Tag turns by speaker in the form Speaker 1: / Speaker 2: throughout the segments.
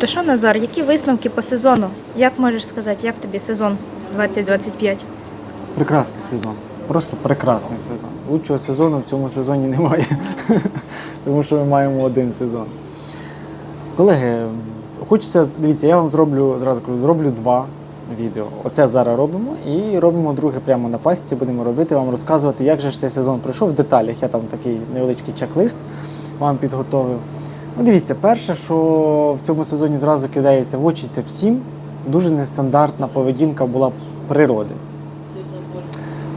Speaker 1: То що, Назар, які висновки по сезону? Як можеш сказати, як тобі сезон 2025?
Speaker 2: Прекрасний сезон. Просто прекрасний сезон. Лучшого сезону в цьому сезоні немає. Тому що ми маємо один сезон. Колеги, хочеться, дивіться, я вам зроблю зразу зроблю два відео. Оце зараз робимо і робимо друге прямо на пасіці. Будемо робити, вам розказувати, як же ж цей сезон пройшов в деталях. Я там такий невеличкий чек-лист вам підготовив. Ну, дивіться, перше, що в цьому сезоні зразу кидається в очі, це всім дуже нестандартна поведінка була природи.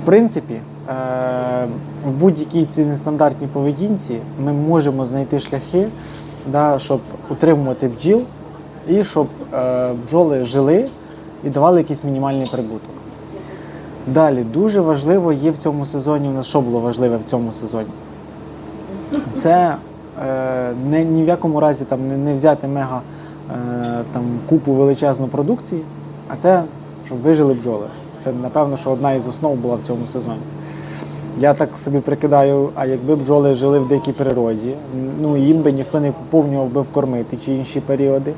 Speaker 2: В принципі, е, в будь-якій цій нестандартній поведінці ми можемо знайти шляхи, щоб утримувати бджіл і щоб е, бджоли жили і давали якийсь мінімальний прибуток. Далі дуже важливо є в цьому сезоні. У нас що було важливе в цьому сезоні? Це не, ні в якому разі там, не, не взяти мега е, там, купу величезну продукції, а це щоб вижили бджоли. Це, напевно, що одна із основ була в цьому сезоні. Я так собі прикидаю, а якби бджоли жили в дикій природі, ну їм би ніхто не поповнював би вкормити ті чи інші періоди.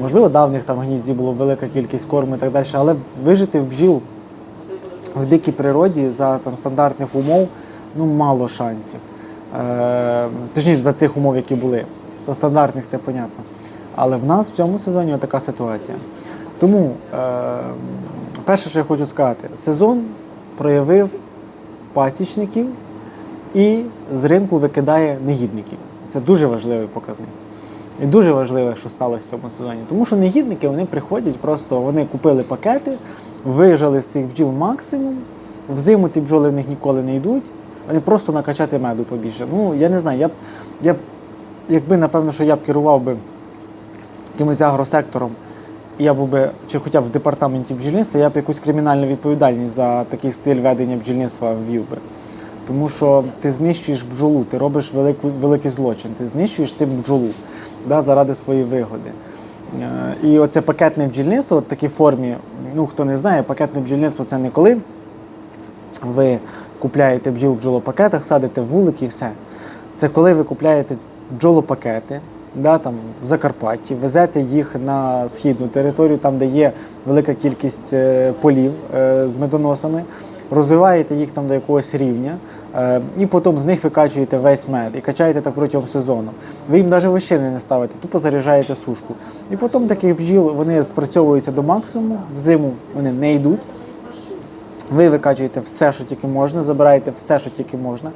Speaker 2: Можливо, да, в них там в гнізді була велика кількість корму і так далі, але вижити в бджіл в дикій природі за там, стандартних умов ну, мало шансів. Е, точніше, за цих умов, які були. За стандартних це понятно. Але в нас в цьому сезоні така ситуація. Тому, е, перше, що я хочу сказати, сезон проявив пасічників і з ринку викидає негідників. Це дуже важливий показник. І дуже важливе, що сталося в цьому сезоні. Тому що негідники вони приходять, просто вони купили пакети, вижали з тих бджіл максимум, взиму ті бджоли в них ніколи не йдуть, вони просто накачати меду побільше. Ну, я не знаю, я б, я б, якби, напевно, що я б керував би якимось агросектором, я був би, чи хоча б в департаменті бджільництва, я б якусь кримінальну відповідальність за такий стиль ведення бджільництва ввів би. Тому що ти знищуєш бджолу, ти робиш велику, великий злочин, ти знищуєш цим бджолу да, заради своєї вигоди. Е, І оце пакетне бджільництво в такій формі, ну хто не знає, пакетне бджільництво це не коли ви купляєте бджіл в бджолопакетах, садите в вулики і все. Це коли ви купляєте бджолопакети да, там, в Закарпатті, везете їх на східну територію, там, де є велика кількість е, полів е, з медоносами, розвиваєте їх там до якогось рівня, е, і потім з них викачуєте весь мед і качаєте так протягом сезону. Ви їм навіть вощини не ставите, тупо заряджаєте сушку. І потім таких бджіл вони спрацьовуються до максимуму, взиму вони не йдуть. Ви викачуєте все, що тільки можна, забираєте все, що тільки можна,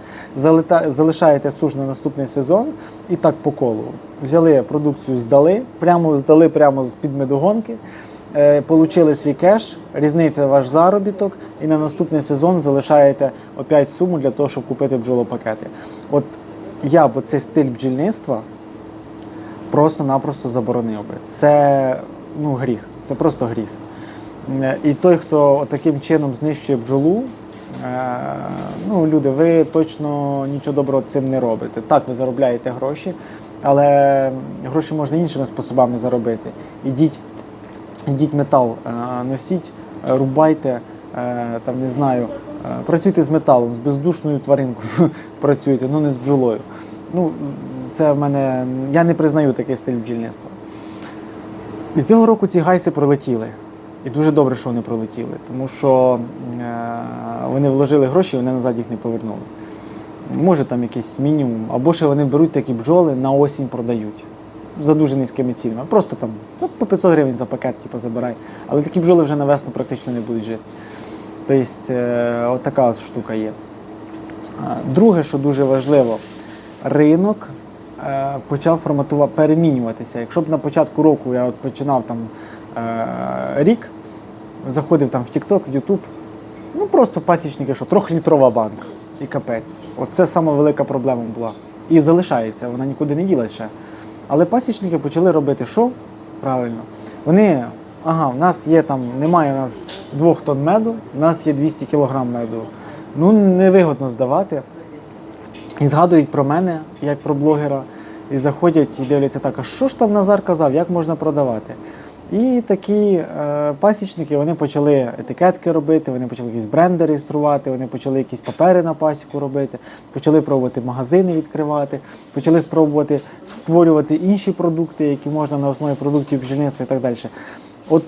Speaker 2: залишаєте суш на наступний сезон і так по колу. Взяли продукцію, здали, прямо здали прямо з під медогонки, е, свій кеш, різниця ваш заробіток, і на наступний сезон залишаєте опять суму для того, щоб купити бджолопакети. От я б цей стиль бджільництва просто-напросто заборонив би. Це ну, гріх, це просто гріх. Е, І той, хто таким чином знищує бджолу, е, ну, люди, ви точно нічого доброго цим не робите. Так, ви заробляєте гроші, але гроші можна іншими способами заробити. Ідіть, ідіть метал, е, носіть, рубайте, там не знаю, працюйте з металом, з бездушною тваринкою працюйте, ну не з бджолою. Ну, це в мене. Я не признаю такий стиль бджільництва. І цього року ці гайси пролетіли. І дуже добре, що вони пролетіли, тому що е, вони вложили гроші, вони назад їх не повернули. Може там якийсь мінімум, або ще вони беруть такі бджоли на осінь продають за дуже низькими цінами. Просто там ну, по 500 гривень за пакет, типу, забирай. Але такі бджоли вже на весну практично не будуть жити. Тобто, е, от така от штука є. Друге, що дуже важливо, ринок е, почав форматувати, перемінюватися. Якщо б на початку року я от починав там рік, заходив там в TikTok, в YouTube, ну просто пасічники, що трьохлітрова банка і капець. Оце сама велика проблема була. І залишається, вона нікуди не ділась ще. Але пасічники почали робити що? Правильно. Вони, ага, в нас є там, немає у нас двох тонн меду, у нас є 200 кг меду. Ну, невигодно здавати. І згадують про мене, як про блогера, і заходять і дивляться так, а що ж там Назар казав, як можна продавати? І такі е, пасічники вони почали етикетки робити, вони почали якісь бренди реєструвати, вони почали якісь папери на пасіку робити, почали пробувати магазини відкривати, почали спробувати створювати інші продукти, які можна на основі продуктів бджільництва і так далі. От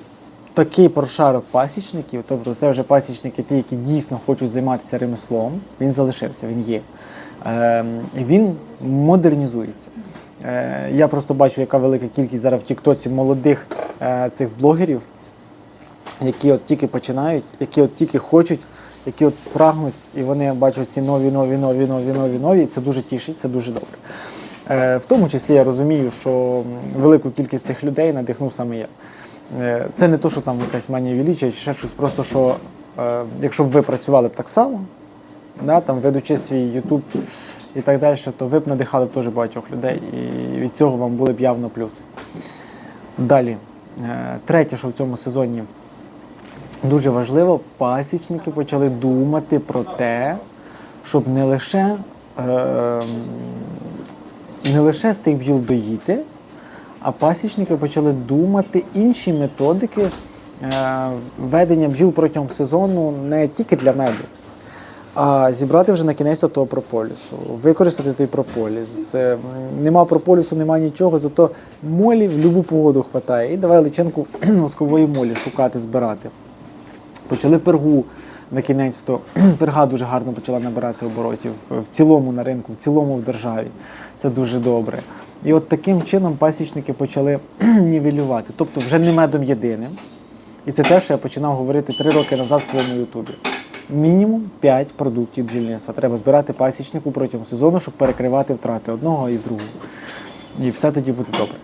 Speaker 2: такий прошарок пасічників, тобто це вже пасічники, ті, які дійсно хочуть займатися ремеслом, він залишився, він є. І він модернізується. Е, я просто бачу, яка велика кількість зараз в Тіктоці молодих е, цих блогерів, які от тільки починають, які от тільки хочуть, які от прагнуть, і вони бачать ці нові, нові, нові, нові, нові, нові. І це дуже тішить, це дуже добре. Е, В тому числі я розумію, що велику кількість цих людей надихнув саме я. Це не то, що там якась манія величия чи ще щось, просто що якщо б ви працювали б так само, да, там, ведучи свій YouTube і так далі, то ви б надихали б багатьох людей, і від цього вам були б явно плюси. Далі, Е, третє, що в цьому сезоні дуже важливо, пасічники почали думати про те, щоб не лише, е, не лише з тих бджіл доїти, а пасічники почали думати інші методики е, ведення бджіл протягом сезону не тільки для меду, а зібрати вже на кінець того прополісу, використати той прополіс. Е, Нема прополісу, нема нічого, зато молі в будь-яку погоду хватає. І давай личинку воскової молі шукати, збирати. Почали пергу на кінець, то перга дуже гарно почала набирати оборотів в цілому на ринку, в цілому в державі. Це дуже добре. І от таким чином пасічники почали нівелювати. Тобто вже не медом єдиним. І це те, що я починав говорити три роки назад в своєму Ютубі. Мінімум 5 продуктів бджільництва треба збирати пасічнику протягом сезону, щоб перекривати втрати одного і другого. І все тоді буде добре.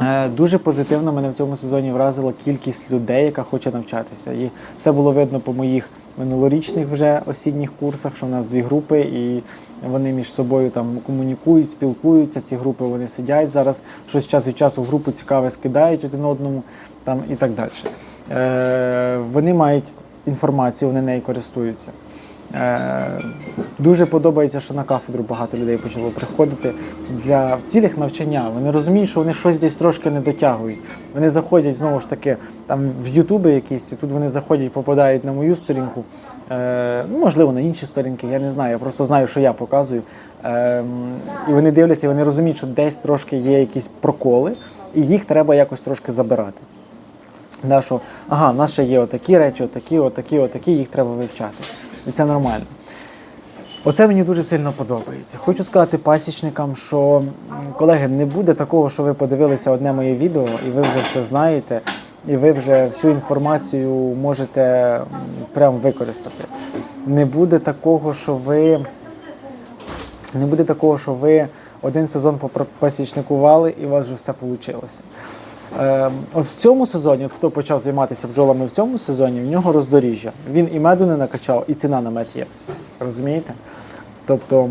Speaker 2: Е, Дуже позитивно мене в цьому сезоні вразила кількість людей, яка хоче навчатися. І це було видно по моїх минулорічних вже осінніх курсах, що в нас дві групи, і вони між собою там комунікують, спілкуються. Ці групи вони сидять зараз, щось час від часу групу цікаве скидають один одному там і так далі. Е, вони мають інформацію, вони нею користуються. Е, Дуже подобається, що на кафедру багато людей почало приходити для в цілях навчання. Вони розуміють, що вони щось десь трошки не дотягують. Вони заходять знову ж таки там в Ютуби якісь, і тут вони заходять, попадають на мою сторінку. Е, ну, можливо, на інші сторінки, я не знаю. Я просто знаю, що я показую. Е, і вони дивляться, вони розуміють, що десь трошки є якісь проколи, і їх треба якось трошки забирати. Да, що ага, в нас ще є отакі речі, отакі, отакі, отакі, їх треба вивчати. І це нормально. Оце мені дуже сильно подобається. Хочу сказати пасічникам, що колеги, не буде такого, що ви подивилися одне моє відео, і ви вже все знаєте, і ви вже всю інформацію можете прям використати. Не буде такого, що ви не буде такого, що ви один сезон попасічникували і у вас вже все вийшло. Е, от в цьому сезоні, от хто почав займатися бджолами в цьому сезоні, в нього роздоріжжя. Він і меду не накачав, і ціна на мед є. Розумієте? Тобто,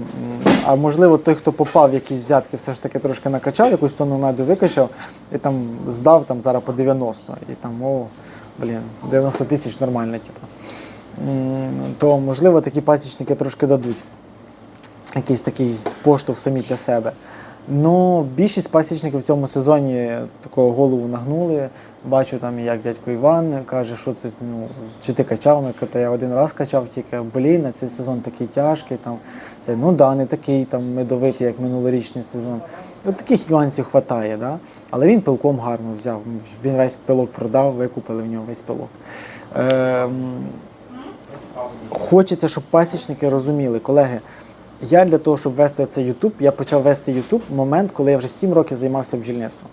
Speaker 2: а можливо, той, хто попав в якісь взятки, все ж таки трошки накачав, якусь тонну меду викачав і там здав там зараз по 90. І там, о, блін, 90 тисяч нормально, типу. То можливо такі пасічники трошки дадуть якийсь такий поштовх самі для себе. Ну, більшість пасічників в цьому сезоні такого голову нагнули. Бачу там, як дядько Іван каже, що це ну, чи ти качав, Ми «Та я один раз качав, тільки блін, цей сезон такий тяжкий. Там, це, ну да, не такий там медовитий, як минулорічний сезон. От таких нюансів вистачає, да? але він пилком гарно взяв. Він весь пилок продав, викупили в нього весь пилок. Ем, хочеться, щоб пасічники розуміли, колеги. Я для того, щоб вести цей YouTube, я почав вести YouTube в момент, коли я вже 7 років займався бджільництвом.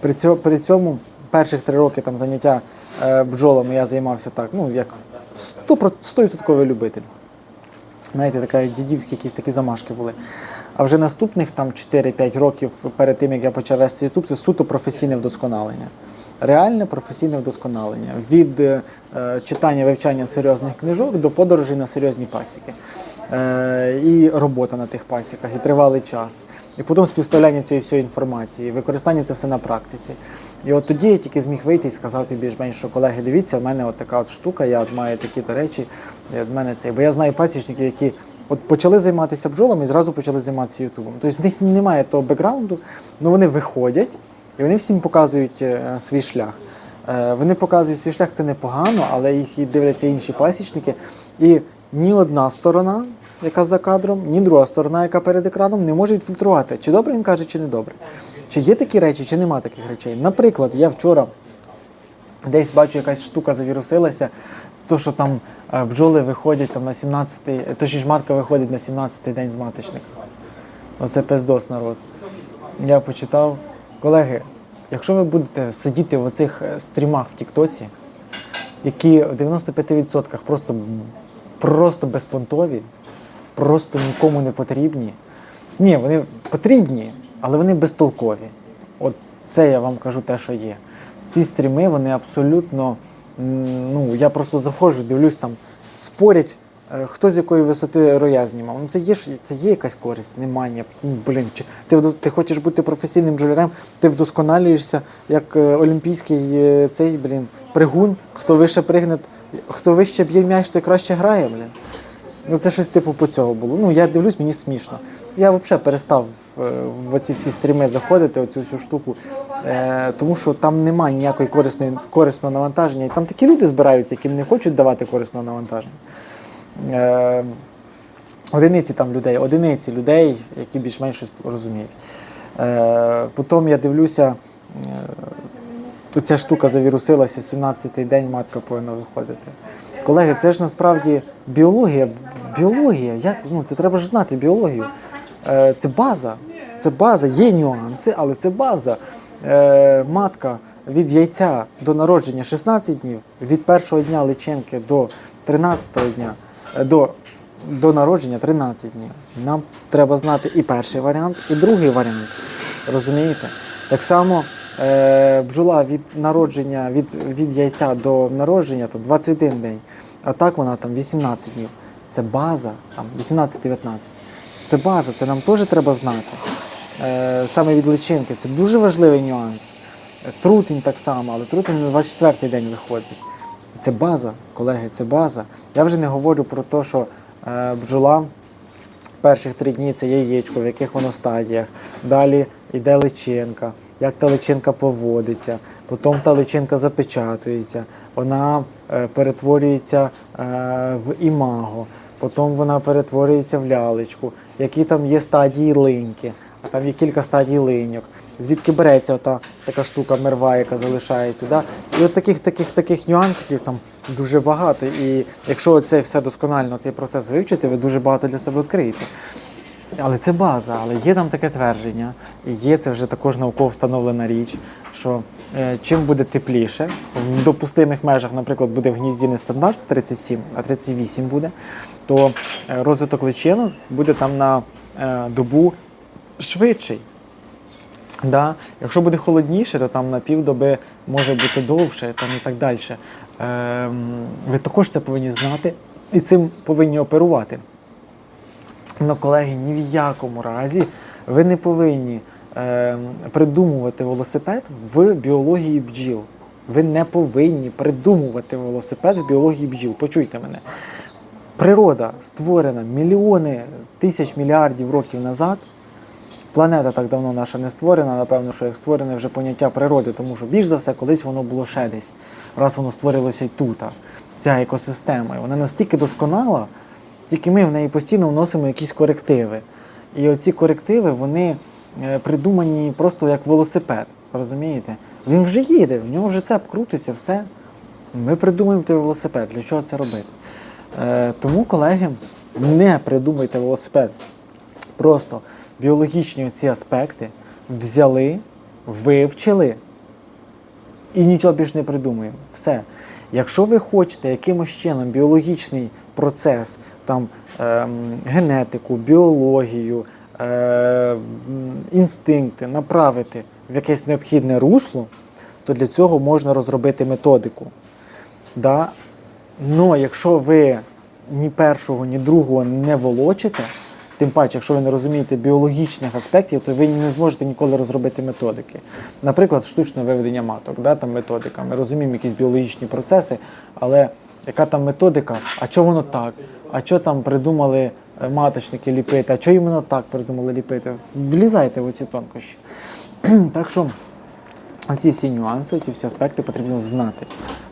Speaker 2: При цьому, при цьому перших 3 роки там заняття е, бджолами я займався так, ну як 100%, 100% любитель. Знаєте, така дідівські якісь такі замашки були. А вже наступних там 4-5 років перед тим, як я почав вести YouTube, це суто професійне вдосконалення. Реальне професійне вдосконалення від е, читання вивчання серйозних книжок до подорожей на серйозні пасіки. Е, і робота на тих пасіках, і тривалий час. І потім співставляння цієї всієї інформації, використання це все на практиці. І от тоді я тільки зміг вийти і сказати більш-менш, що колеги, дивіться, в мене от така от штука, я от маю такі-то речі, в мене це. Бо я знаю пасічників, які от почали займатися бджолами і зразу почали займатися Ютубом. Тобто в них немає того бекграунду, але вони виходять І вони всім показують е, свій шлях. Е, Вони показують свій шлях, це непогано, але їх дивляться інші пасічники. І ні одна сторона, яка за кадром, ні друга сторона, яка перед екраном, не може відфільтрувати, чи добре він каже, чи не добре. Чи є такі речі, чи нема таких речей. Наприклад, я вчора десь бачу, якась штука завірусилася, то, що там е, бджоли виходять там, на 17-й, е, точніше матка виходить на 17-й день з маточника. Оце пиздос народ. Я почитав. Колеги, якщо ви будете сидіти в оцих е, стрімах в Тіктоці, які в 95% просто, просто безпонтові, просто нікому не потрібні. Ні, вони потрібні, але вони безтолкові. От це я вам кажу те, що є. Ці стріми, вони абсолютно. Ну, я просто заходжу, дивлюсь там, спорять, е, хто з якої висоти роя знімав. Ну це є це є якась користь, немає. Ну, Блін, чи ти, ти хочеш бути професійним бджолярем, ти вдосконалюєшся як е, олімпійський е, цей блін, пригун, хто вище пригне, хто вище б'є м'яч, той краще грає, блін. Ну, це щось типу по цього було. Ну, я дивлюсь, мені смішно. Я взагалі перестав е, в ці всі стріми заходити, оцю всю штуку, е, тому що там немає ніякої корисної, корисного навантаження. І там такі люди збираються, які не хочуть давати корисного навантаження. Е, одиниці там людей, одиниці людей, які більш-менш щось розуміють. Потім я дивлюся, ця штука завірусилася, 17-й день матка повинна виходити. Колеги, це ж насправді біологія. Біологія, як ну це треба ж знати біологію. Е, це база. Це база, є нюанси, але це база. Е, матка від яйця до народження 16 днів, від першого дня личинки до 13-го дня, е, до, до народження 13 днів. Нам треба знати і перший варіант, і другий варіант. Розумієте? Так само бджола від народження, від, від яйця до народження то 21 день, а так вона там 18 днів. Це база, там 18-19. Це база, це нам теж треба знати. Е, саме від личинки. Це дуже важливий нюанс. Трутень так само, але трутень на 24-й день виходить. Це база, колеги, це база. Я вже не говорю про те, що е, бджола перших три дні це яєчко, в яких воно стадіях. Далі йде личинка, як та личинка поводиться, потім та личинка запечатується, вона е, перетворюється в імаго, потім вона перетворюється в лялечку, які там є стадії линьки, а там є кілька стадій линьок. Звідки береться ота така штука мерва, яка залишається. Да? І от таких таких таких нюансиків там дуже багато. І якщо це все досконально, цей процес вивчити, ви дуже багато для себе відкриєте. Але це база, але є там таке твердження, і є це вже також науково встановлена річ, що е, чим буде тепліше, в допустимих межах, наприклад, буде в гнізді не стандарт 37, а 38 буде, то е, розвиток личинок буде там на е, добу швидший. Да? Якщо буде холодніше, то там на півдоби може бути довше там і так далі. Ем, ви також це повинні знати і цим повинні оперувати. Ну, колеги, ні в якому разі ви не повинні е, придумувати велосипед в біології бджіл. Ви не повинні придумувати велосипед в біології бджіл. Почуйте мене. Природа створена мільйони тисяч мільярдів років назад. Планета так давно наша не створена, напевно, що як створене вже поняття природи, тому що більш за все колись воно було ще десь, раз воно створилося й тут. Ця екосистема. І вона настільки досконала, тільки ми в неї постійно вносимо якісь корективи. І оці корективи вони е, придумані просто як велосипед. Розумієте? Він вже їде, в нього вже цеп крутиться, все. Ми придумаємо той велосипед. Для чого це робити? Е, тому, колеги, не придумайте велосипед. Просто біологічні ці аспекти взяли, вивчили і нічого більше не придумуємо. Все. Якщо ви хочете якимось чином біологічний процес, там, ем, генетику, біологію, е, м, інстинкти направити в якесь необхідне русло, то для цього можна розробити методику. Да? Но якщо ви ні першого, ні другого не волочите, тим паче, якщо ви не розумієте біологічних аспектів, то ви не зможете ніколи розробити методики. Наприклад, штучне виведення маток, да, там методика. Ми розуміємо якісь біологічні процеси, але яка там методика, а чого воно так? А що там придумали е, маточники ліпити, а що іменно так придумали ліпити? Влізайте в ці тонкощі. так що Оці всі нюанси, ці всі аспекти потрібно знати.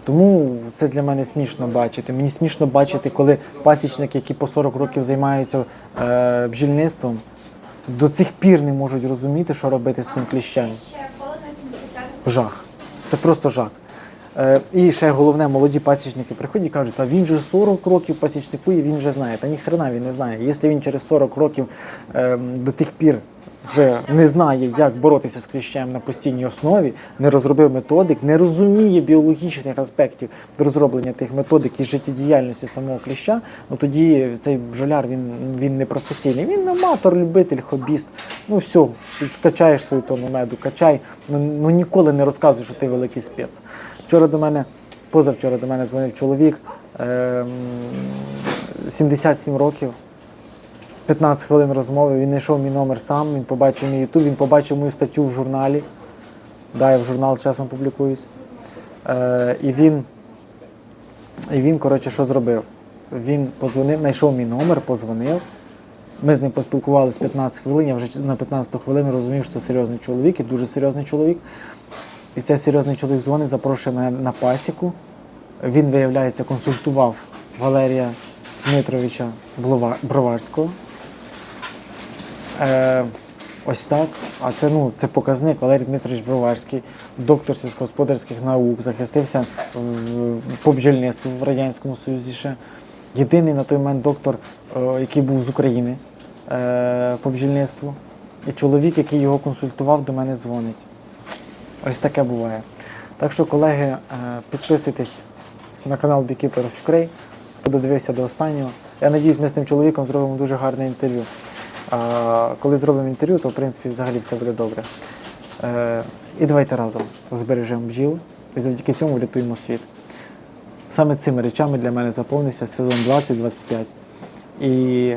Speaker 2: Тому це для мене смішно бачити. Мені смішно бачити, коли пасічники, які по 40 років займаються е, бджільництвом, до цих пір не можуть розуміти, що робити з тим кліщем. Жах. Це просто жах. Е, і ще головне, молоді пасічники приходять і кажуть, а він же 40 років пасічникує, він вже знає. Та ніхрена він не знає. Якщо він через 40 років е, до тих пір вже не знає, як боротися з кліщем на постійній основі, не розробив методик, не розуміє біологічних аспектів розроблення тих методик і життєдіяльності самого кліща, ну тоді цей бджоляр він, він не професійний. Він аматор, любитель, хобіст. Ну все, скачаєш свою тонну меду, качай, ну, ну ніколи не розказуй, що ти великий спец. Вчора до мене, позавчора до мене дзвонив чоловік, ем, 77 років. 15 хвилин розмови, він знайшов мій номер сам, він побачив мій YouTube, він побачив мою статтю в журналі. Да, я в журнал часом публікуюсь. Е, і він, і він, коротше, що зробив? Він позвонив, знайшов мій номер, позвонив. Ми з ним поспілкувалися 15 хвилин. Я вже на 15 хвилину розумів, що це серйозний чоловік і дуже серйозний чоловік. І цей серйозний чоловік дзвонить, запрошує мене на пасіку. Він, виявляється, консультував Валерія Дмитровича Броварського. Е, ось так. А це, ну, це показник Валерій Дмитрович Броварський, доктор сільськогосподарських наук, захистився в- по бджільництву в Радянському Союзі ще. Єдиний на той момент доктор, е, який був з України е, по бджільництву. І чоловік, який його консультував, до мене дзвонить. Ось таке буває. Так що, колеги, е, підписуйтесь на канал of Ukraine, хто додивився до останнього. Я надіюсь, ми з тим чоловіком зробимо дуже гарне інтерв'ю. А коли зробимо інтерв'ю, то в принципі взагалі все буде добре. Е, і давайте разом збережемо бджіл і завдяки цьому врятуємо світ. Саме цими речами для мене заповнився сезон 2025. І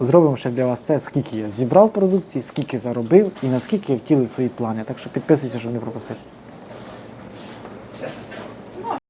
Speaker 2: зробимо ще для вас це, скільки я зібрав продукції, скільки заробив і наскільки я втілив свої плани. Так що підписуйся, щоб не пропустити.